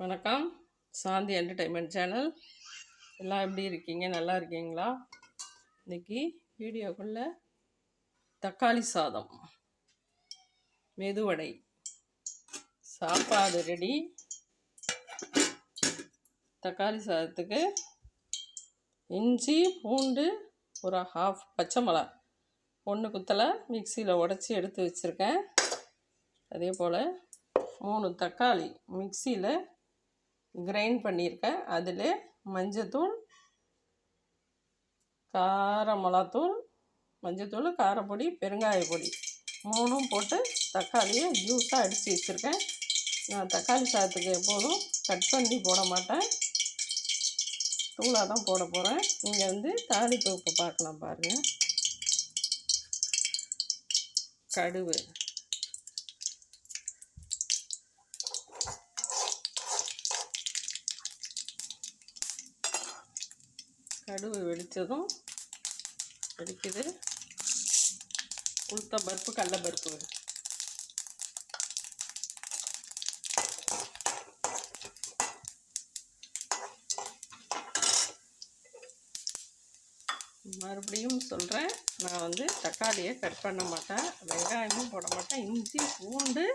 வணக்கம். சாந்தி entertainment channel எல்லாம் எப்படி இருக்கீங்க? நல்லா இருக்கீங்களா? இன்னைக்கு வீடியோக்குள்ள தக்காளி சாதம் மெதுவடை சாப்பாடு ரெடி தக்காளி சாதத்துக்கு இஞ்சி பூண்டு ஒரு ஹாஃப் பச்சை மிளகா ஒன்று குத்தலை மிக்சியில் உடச்சி எடுத்து வச்சுருக்கேன். அதே போல் மூணு தக்காளி மிக்சியில் கிரைண்ட் பண்ணியிருக்கேன். அதில் மஞ்சத்தூள் கார மிளகாத்தூள் மஞ்சத்தூள் காரப்பொடி பெருங்காய பொடி மூணும் போட்டு தக்காளியை ஜூஸாக அடித்து வச்சுருக்கேன். நான் தக்காளி சாதத்துக்கு எப்போதும் கட் பண்ணி போட மாட்டேன். தூளாக தான் போட போகிறேன் நீங்கள் வந்து தாளிப்பு உப்பு பார்க்கலாம் பாருங்கள் கடுகு. கடுகு வெடித்ததும் வெடிக்குது உளுத்த பருப்பு கடல பருப்பு மறுபடியும் சொல்கிறேன் நான் வந்து தக்காளியை கட் பண்ண மாட்டேன். வெங்காயமும் போட மாட்டேன். இஞ்சி பூண்டு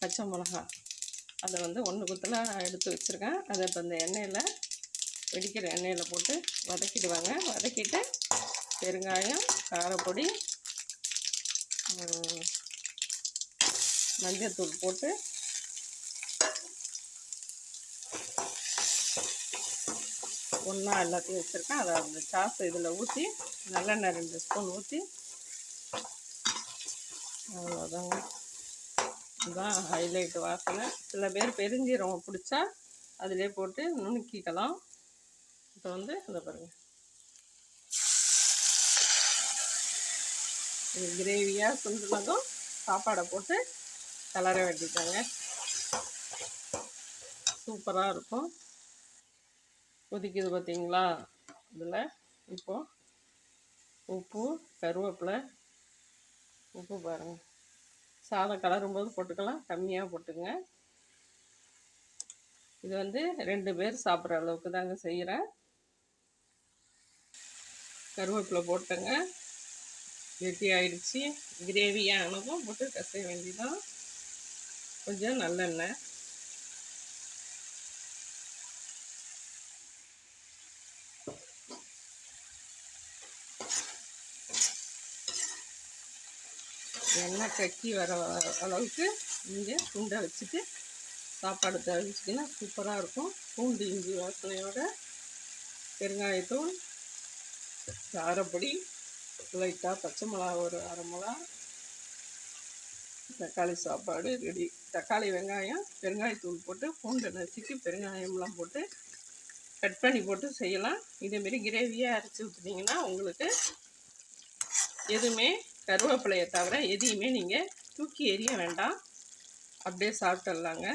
பச்சை மிளகாய். அதை வந்து ஒன்று குத்தில் எடுத்து வச்சுருக்கேன். அதை இப்போ இந்த எண்ணெயில் வெடிக்கிற எண்ணெயில் போட்டு வதக்கிடுவாங்க. வதக்கிட்டு பெருங்காயம் காரப்பொடி மஞ்சத்தூள் போட்டு ஒன்றா எல்லாத்தையும் வச்சுருக்கேன். அதை அந்த சாஸ் இதில் ஊற்றி நல்லெண்ணெய் ரெண்டு ஸ்பூன் ஊற்றி அவ்வளோதாங்க இதுதான் ஹைலைட் வாசனை சில பேர் பெருஞ்சீரகம் பிடிச்சா அதிலே போட்டு நுணுக்கிக்கலாம். இப்போ வந்து இதை பாருங்கள் இது கிரேவியாக சுண்டுனதும் சாப்பாடை போட்டு கலர வெட்டிட்டாங்க சூப்பராக இருக்கும். கொதிக்குது பார்த்தீங்களா இதில் இப்போது உப்பு கருவேப்பிலை உப்பு பாருங்கள் சாதம் கலரும்போது போட்டுக்கலாம். கம்மியாக போட்டுங்க. இது வந்து ரெண்டு பேர் சாப்பிட்ற அளவுக்கு தாங்க செய்கிறேன் கருவேப்பிலை போட்டுங்க. வெட்டி ஆயிடுச்சு. கிரேவியானதும் போட்டு கசைய வேண்டிதான் கொஞ்சம் நல்லெண்ணெய். எண்ணெய் கக்கி வர அளவுக்கு நீங்கள் துண்டை வச்சுட்டு சாப்பாடு தவிச்சிங்கன்னா சூப்பராக இருக்கும். பூண்டு இஞ்சி வாசனையோட பெருங்காயத்தூள் காரப்பொடி லைட்டாக பச்சை மிளகா ஒரு அரை மிளகா தக்காளி சாப்பாடு ரெடி. தக்காளி வெங்காயம் பெருங்காயத்தூள் போட்டு பூண்டை நசுக்கி பெருங்காயம்லாம் போட்டு கட் பண்ணி போட்டு செய்யலாம். இதேமாரி கிரேவியாக அரைச்சி ஊற்றுனீங்கன்னா உங்களுக்கு எதுவுமே கருவேப்பிலையை தவிர எதையுமே நீங்கள் தூக்கி எரிய வேண்டாம். அப்படியே சாப்பிட்டுடலாங்க.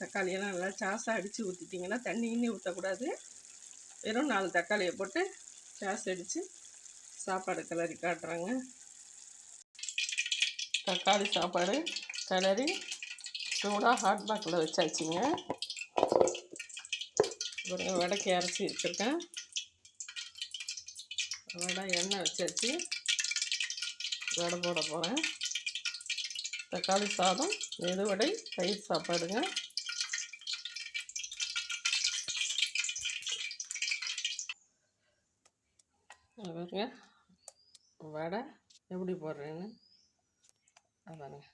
தக்காளியெல்லாம் நல்லா சாஸாக அடித்து ஊற்றிட்டிங்கன்னா தண்ணி இன்னி ஊற்றக்கூடாது வெறும் நாலு தக்காளியை போட்டு சாஸ் அடித்து சாப்பாடு கிளறி காட்டுறாங்க. தக்காளி சாப்பாடு கிளறி சூடாக ஹாட் பாக்கில் வச்சாச்சுங்க. ஒரு வடைக்கு அரைச்சி வச்சுருக்கேன். வடை எண்ணெய் வச்சாச்சு. வடை போட போகிறேன் தக்காளி சாதம் மெதுவடை தயிர் சாப்பாடுங்க. பாருங்க வடை எப்படி போடுறேன்னு? அதானுங்க.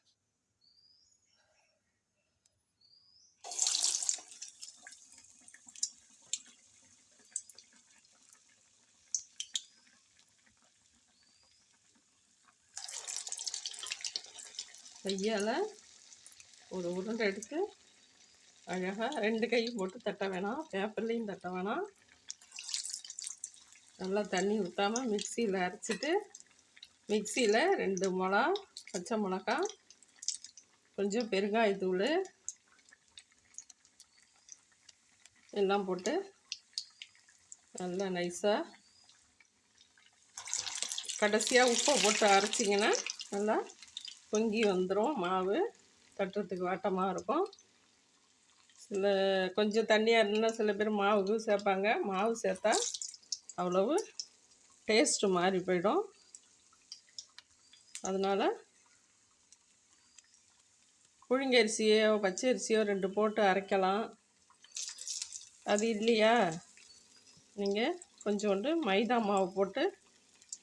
கையால் ஒரு உருண்டை எடுத்து அழகாக ரெண்டு கையும் போட்டு தட்ட வேணாம் பேப்பர்லேயும் தட்ட வேணாம். நல்லா தண்ணி ஊற்றாமல் மிக்சியில் அரைச்சிட்டு மிக்சியில் ரெண்டு மிளகா பச்சை மிளகா கொஞ்சம் பெருங்காயத்தூள் எல்லாம் போட்டு நல்லா நைஸாக கடைசியாக உப்பை போட்டு அரைச்சிங்கன்னா நல்லா பொங்கி வந்துடும் மாவு தட்டுறதுக்கு வாட்டமாக இருக்கும். சில கொஞ்சம் தண்ணியாக இருந்தால் சில பேர் மாவு சேர்ப்பாங்க. மாவு சேர்த்தா அவ்வளவு டேஸ்ட்டு மாறி போயிடும். அதனால் புழுங்கரிசியோ பச்சரிசியோ ரெண்டு போட்டு அரைக்கலாம். அது இல்லையா? நீங்கள் கொஞ்சோண்டு மைதா மாவு போட்டு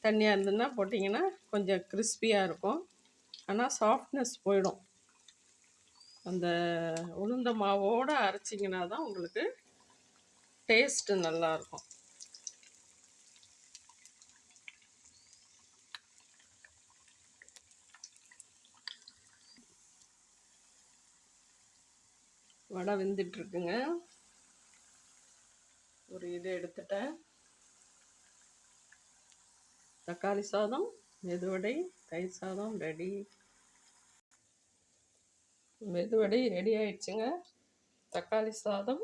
தண்ணியாக இருந்ததுன்னா போட்டிங்கன்னா கொஞ்சம் கிறிஸ்பியாக இருக்கும். ஆனால் சாஃப்ட்னஸ் போயிடும். அந்த உளுந்த மாவோடு அரைச்சிங்கன்னா தான் உங்களுக்கு டேஸ்ட்டு நல்லாயிருக்கும் வடை வெந்துட்டுருக்குங்க. ஒரு இது எடுத்துட்டேன். தக்காளி சாதம் மெதுவடை தயிர் சாதம் ரெடி மெதுவடை ரெடி ஆயிடுச்சுங்க. தக்காளி சாதம்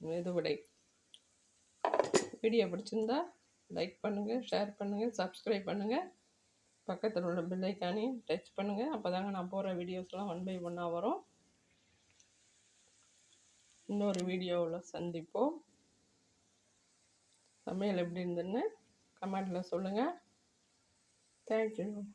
மெதுவடை. வீடியோ பிடிச்சிருந்தா லைக் பண்ணுங்கள் ஷேர் பண்ணுங்கள் சப்ஸ்கிரைப் பண்ணுங்கள் பக்கத்தில் உள்ள பில்லைக்கானையும் டச் பண்ணுங்கள் அப்போ தாங்க நான் போகிற வீடியோஸ்லாம் ஒன் பை ஒன்னாக வரும். இன்னொரு வீடியோவில் சந்திப்போம். சமையல் எப்படி இருந்துன்னு கமெண்டில் சொல்லுங்கள் 三十分钟